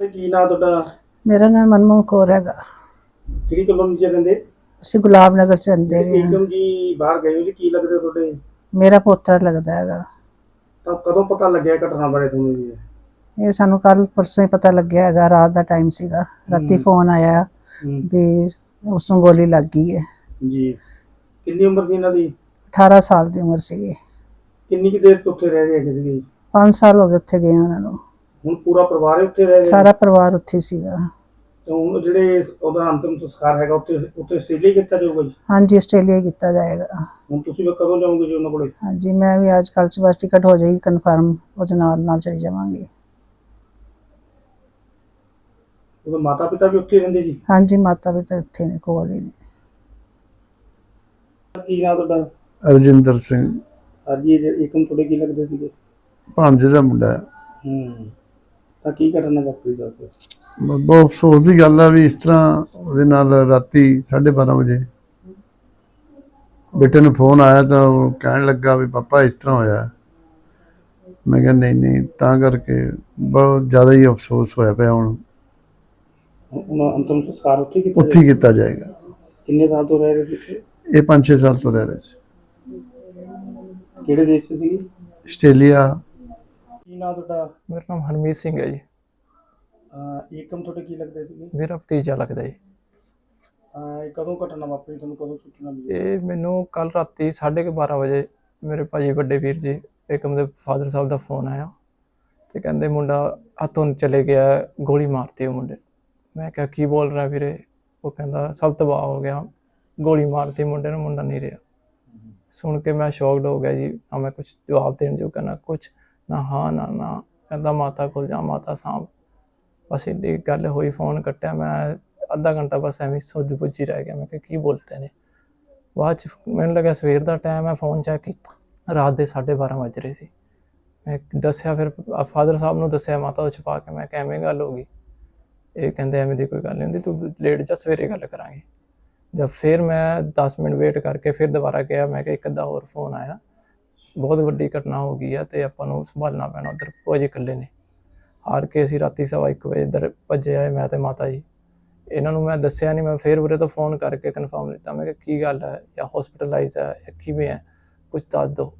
ਤੇ ਕੀ ਨਾਂ ਤੁਹਾਡਾ? ਮੇਰਾ ਨਾਮ ਮਨਮੋਹਨ ਕੌਰ ਹੈਗਾ। ਕਿਹੜੀ ਕਲੋਨੀ ਚ ਰਹਿੰਦੇ? ਅਸੀਂ ਗੁਲਾਬ ਨਗਰ ਚ ਰਹਿੰਦੇ ਹੈਗੇ ਹਾਂ। ਏਕਮ ਜੀ ਬਾਹਰ ਗਏ ਹੋ ਜੀ? ਕੀ ਲੱਗਦੇ ਤੁਹਾਡੇ? ਮੇਰਾ ਪੋਤਰਾ ਲੱਗਦਾ ਹੈਗਾ। ਤਾਂ ਕਦੋਂ ਪਤਾ ਲੱਗਿਆ ਘਟਨਾ ਬਾਰੇ ਤੁਹਾਨੂੰ ਜੀ? ਇਹ ਸਾਨੂੰ ਕੱਲ ਪਰਸੋਂ ਹੀ ਪਤਾ ਲੱਗਿਆ ਹੈਗਾ ਰਾਤ ਦਾ ਟਾਈਮ ਸੀਗਾ। ਰਾਤੀ ਹਮ। ਫੋਨ ਆਇਆ ਵੀ ਉਸ ਨੂੰ ਗੋਲੀ ਲੱਗ ਗਈ ਹੈ। ਜੀ। ਕਿੰਨੀ ਉਮਰ ਸੀ ਇਹਨਾਂ ਦੀ? 18 ਸਾਲ ਦੀ ਉਮਰ ਸੀਗੀ। ਕਿੰਨੀ ਕੁ ਦੇਰ ਤੋਂ ਉੱਥੇ ਰਹਿ ਰਹੇ ਹੈਗੇ ਸੀਗੇ? 5 ਸਾਲ ਹੋ ਗਏ ਉੱਥੇ ਗਏ ਉਹਨਾਂ ਨੂੰ। ਹੁਣ ਪੂਰਾ ਪਰਿਵਾਰ ਹੀ ਉੱਥੇ ਰਹਿ ਰਿਹਾ ਸਾਰਾ ਪਰਿਵਾਰ ਉੱਥੇ ਸੀਗਾ। ਤੇ ਹੁਣ ਜਿਹੜੇ ਉਹਦਾ ਅੰਤਿਮ ਸੰਸਕਾਰ ਹੈਗਾ ਉੱਥੇ ਉੱਥੇ ਆਸਟ੍ਰੇਲੀਆ ਹੀ ਕੀਤਾ ਜਾਊਗਾ ਜੀ? ਹਾਂਜੀ ਆਸਟ੍ਰੇਲੀਆ ਹੀ ਕੀਤਾ ਜਾਏਗਾ। ਹੁਣ ਤੁਸੀਂ ਵੀ ਕਦੋਂ ਜਾਓਗੇ ਜੀ ਉਹਨਾਂ ਕੋਲੇ? ਹਾਂਜੀ ਮੈਂ ਵੀ ਅੱਜ ਕੱਲ੍ਹ ਚ ਬਸ ਟਿਕਟ ਹੋ ਜਾਏਗੀ ਕਨਫਰਮ ਉਹਦੇ ਨਾਲ ਨਾਲ ਚਲੀ ਜਾਵਾਂਗੀ। ਉਹਦੇ ਮਾਤਾ ਪਿਤਾ ਵੀ ਉੱਥੇ ਹੀ ਰਹਿੰਦੇ ਜੀ? ਹਾਂਜੀ ਮਾਤਾ ਪਿਤਾ ਉੱਥੇ ਨੇ ਕੋਲ ਹੀ ਨੇ। ਕੀ ਨਾਂ ਤੁਹਾਡਾ? ਅਰਜਿੰਦਰ ਸਿੰਘ। ਹਾਂਜੀ ਏਕਮ ਤੁਹਾਡੇ ਕੀ ਲੱਗਦੇ ਸੀਗੇ? ਭਾਂਜੇ ਦਾ ਮੁੰਡਾ ਹੈ। ਹੂੰ। ਤਾਂ ਕੀ ਘਟਨਾ ਵਾਪਰੀ ਕੇ ਬ- ਬਹੁਤ ਅਫਸੋਸ ਦੀ ਗੱਲ ਆ ਵੀ ਇਸ ਤਰ੍ਹਾਂ ਉਹਦੇ ਨਾਲ ਰਾਤੀ 12:30 ਵਜੇ ਬੇਟੇ ਨੂੰ ਫੋਨ ਆਇਆ ਤਾਂ ਉਹ ਕਹਿਣ ਲੱਗਾ ਵੀ ਪਾਪਾ ਇਸ ਤਰ੍ਹਾਂ ਹੋਇਆ। ਮੈਂ ਕਿਹਾ ਨਹੀਂ ਨਹੀਂ ਤਾਂ ਕਰਕੇ ਬਹੁਤ ਜ਼ਿਆਦਾ ਹੀ ਅਫਸੋਸ ਹੋਇਆ ਪਿਆ ਹੁਣ। ਉਹਨਾਂ ਅੰਤਿਮ ਸੰਸਕਾਰ ਉੱਥੇ ਕੀਤਾ ਉੱਥੇ ਹੀ ਕੀਤਾ ਜਾਏਗਾ? ਕਿੰਨੇ ਸਾਲ ਤੋਂ ਰਹਿ ਰਹੇ ਸੀ ਇੱਥੇ? ਇਹ 5-6 ਸਾਲ ਤੋਂ ਰਹਿ ਰਹੇ ਸੀ। ਕਿਹੜੇ ਦੇਸ਼ 'ਚ ਸੀ ਆਸਟ੍ਰੇਲੀਆ ਕੀ ਨਾਂ ਤੁਹਾਡਾ? ਮੇਰਾ ਨਾਮ ਹਰਮੀਤ ਸਿੰਘ ਹੈ ਜੀ। ਅਹ ਏਕਮ ਤੁਹਾਡੇ ਕੀ ਲੱਗਦੇ ਸੀਗੇ? ਮੇਰਾ ਭਤੀਜਾ ਲੱਗਦਾ ਜੀ। ਅਹ ਇਹ ਕਦੋਂ ਘਟਨਾ ਵਾਪਰੀ? ਤੁਹਾਨੂੰ ਕਦੋਂ ਸੂਚਨਾ ਮਿਲੀ? ਇਹ ਮੈਨੂੰ ਕੱਲ ਰਾਤੀ 12:30 ਵਜੇ ਮੇਰੇ ਭਾਜੀ ਵੱਡੇ ਵੀਰ ਜੀ ਏਕਮ ਦੇ ਫਾਦਰ ਸਾਹਿਬ ਦਾ ਫੋਨ ਆਇਆ ਤੇ ਕਹਿੰਦੇ ਮੁੰਡਾ ਹੱਥੋਂ ਚਲੇ ਗਿਆ ਹੈ, ਗੋਲੀ ਮਾਰਤੀ ਉਹ ਮੁੰਡੇ ਨੂੰ। ਮੈਂ ਕਿਹਾ ਕੀ ਬੋਲ ਰਿਹਾ ਵੀਰੇ? ਉਹ ਕਹਿੰਦਾ ਸਭ ਤਬਾਹ ਹੋ ਗਿਆ। ਗੋਲੀ ਮਾਰਤੀ ਮੁੰਡੇ ਨੂੰ ਮੁੰਡਾ ਨਹੀਂ ਰਿਹਾ। ਸੁਣ ਕੇ ਮੈਂ ਸ਼ੌਕਡ ਹੋ ਗਿਆ ਜੀ। ਨਾ ਮੈਂ ਕੁਝ ਜਵਾਬ ਦੇਣ ਜੋਗਾ ਨਾ ਕੁਝ ਨਾ, ਹਾਂ, ਨਾ ਨਾ। ਕਹਿੰਦਾ ਮਾਤਾ ਕੋਲ ਜਾ, ਮਾਤਾ ਸਾਂਭ। ਬਸ ਇੰਨੀ ਗੱਲ ਹੋਈ, ਫੋਨ ਕੱਟਿਆ। ਮੈਂ ਅੱਧਾ ਘੰਟਾ ਬਸ ਐਵੇਂ ਸੋਚ ਬੁੱਝੀ ਰਹਿ ਗਿਆ। ਮੈਂ ਕਿ ਕੀ ਬੋਲਦੇ ਨੇ? ਬਾਅਦ ਚ ਮੈਨੂੰ ਲੱਗਾ ਸਵੇਰ ਦਾ ਟਾਈਮ ਹੈ, ਫੋਨ ਚੈੱਕ ਕੀਤਾ ਰਾਤ ਦੇ 12:30 ਵੱਜ ਰਹੇ ਸੀ। ਮੈਂ ਦੱਸਿਆ ਫਿਰ, ਫਾਦਰ ਸਾਹਿਬ ਨੂੰ ਦੱਸਿਆ, ਮਾਤਾ ਉਹ ਛਪਾ ਕੇ। ਮੈਂ ਕਿਹਾ, ਐਵੇਂ ਗੱਲ ਹੋ ਗਈ। ਇਹ ਕਹਿੰਦੇ, ਐਵੇਂ ਦੀ ਕੋਈ ਗੱਲ ਨਹੀਂ ਹੁੰਦੀ, ਤੂੰ ਲੇਟ ਜਾ, ਸਵੇਰੇ ਗੱਲ ਕਰਾਂਗੇ। ਜਦ ਫਿਰ ਮੈਂ 10 ਮਿੰਟ ਵੇਟ ਕਰਕੇ ਫਿਰ ਦੁਬਾਰਾ ਗਿਆ। ਮੈਂ ਕਿਹਾ, ਇੱਕ ਅੱਧਾ ਹੋਰ ਫੋਨ ਆਇਆ। ਬਹੁਤ ਵੱਡੀ ਘਟਨਾ ਹੋ ਗਈ ਹੈ ਤੇ ਆਪਾਂ ਨੂੰ ਸੰਭਾਲਣਾ ਪੈਣਾ ਉਧਰ। ਭੋਜੀ ਇਕੱਲੇ ਨੇ। ਹਾਰ ਕੇ ਅਸੀਂ ਰਾਤੀ ਸਵਾ ਇੱਕ ਵਜੇ ਇੱਧਰ ਭੱਜੇ ਆਏ ਮੈਂ ਤੇ ਮਾਤਾ ਜੀ। ਇਹਨਾਂ ਨੂੰ ਮੈਂ ਦੱਸਿਆ ਨਹੀਂ ਮੈਂ ਫੇਰ ਉਰੇ ਤੋਂ ਫੋਨ ਕਰਕੇ ਕਨਫਰਮ ਲਿੱਤਾ ਮੈਂ ਕਿ ਕੀ ਗੱਲ ਹੈ ਜਾਂ ਹਸਪੀਟਲਾਈਜ਼ ਹੈ ਜਾਂ ਕਿਵੇਂ ਹੈ ਕੁਝ ਦੱਸ ਦਿਓ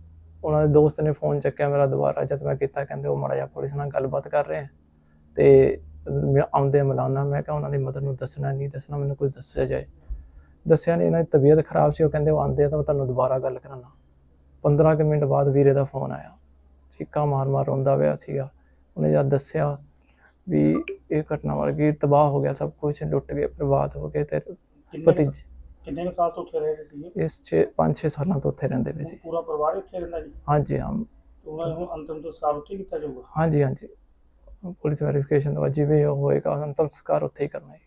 ਉਹਨਾਂ ਦੇ ਦੋਸਤ ਨੇ ਫੋਨ ਚੱਕਿਆ ਮੇਰਾ ਦੁਬਾਰਾ। ਜਦ ਮੈਂ ਕੀਤਾ, ਕਹਿੰਦੇ ਉਹ ਮਾੜਾ ਜਿਹਾ ਪੁਲਿਸ ਨਾਲ ਗੱਲਬਾਤ ਕਰ ਰਹੇ ਹੈ ਤੇ ਮੈਂ ਆਉਂਦੇ ਮਿਲਾਉਣਾ ਮੈਂ ਕਿਹਾ, ਉਹਨਾਂ ਦੀ ਮਦਰ ਨੂੰ ਦੱਸਣਾ ਨਹੀਂ ਦੱਸਣਾ ਮੈਨੂੰ ਕੁਝ ਦੱਸਿਆ ਜਾਏ। ਦੱਸਿਆ ਨਹੀਂ ਇਹਨਾਂ ਦੀ ਤਬੀਅਤ ਖਰਾਬ ਸੀ। ਉਹ ਕਹਿੰਦੇ ਉਹ ਆਉਂਦੇ ਆ ਤਾਂ ਮੈਂ ਤੁਹਾਨੂੰ ਦੁਬਾਰਾ ਗੱਲ ਕਰਾਂਗਾ। 15 ਕੁ ਮਿੰਟ ਬਾਅਦ ਵੀਰੇ ਦਾ ਫੋਨ ਆਇਆ। ਚੀਕਾਂ ਮਾਰ ਮਾਰ ਰੋਂਦਾ ਪਿਆ ਸੀਗਾ। ਉਹਨੇ ਜਦ ਦੱਸਿਆ ਵੀ ਇਹ ਘਟਨਾ ਵਾਲ ਗਈ ਤਬਾਹ ਹੋ ਗਿਆ ਸਭ ਕੁਝ ਲੁੱਟ ਗਏ ਬਰਬਾਦ ਹੋ ਗਏ ਤੇ ਭਤੀਜੇ ਕਿੰਨੇ ਸਾਲ ਤੋਂ ਉੱਥੇ ਰਹਿ ਸੀਗੇ? ਇਸ 6 5-6 ਸਾਲਾਂ ਤੋਂ ਉੱਥੇ ਰਹਿੰਦੇ ਪਏ ਸੀ। ਪੂਰਾ ਪਰਿਵਾਰ ਹੀ ਉੱਥੇ ਰਹਿੰਦਾ ਜੀ? ਹਾਂਜੀ ਹਾਂ। ਉਹਨਾਂ ਨੂੰ ਅੰਤਿਮ ਸੰਸਕਾਰ ਉੱਥੇ ਕੀਤਾ ਜਾਊਗਾ? ਹਾਂਜੀ ਹਾਂਜੀ। ਪੁਲਿਸ ਵੈਰੀਫਿਕੇਸ਼ਨ ਬਾਅਦ ਜਿਵੇਂ ਹੋਏਗਾ ਅੰਤਮ ਸੰਸਕਾਰ ਉੱਥੇ ਹੀ ਕਰਨਾ ਹੈ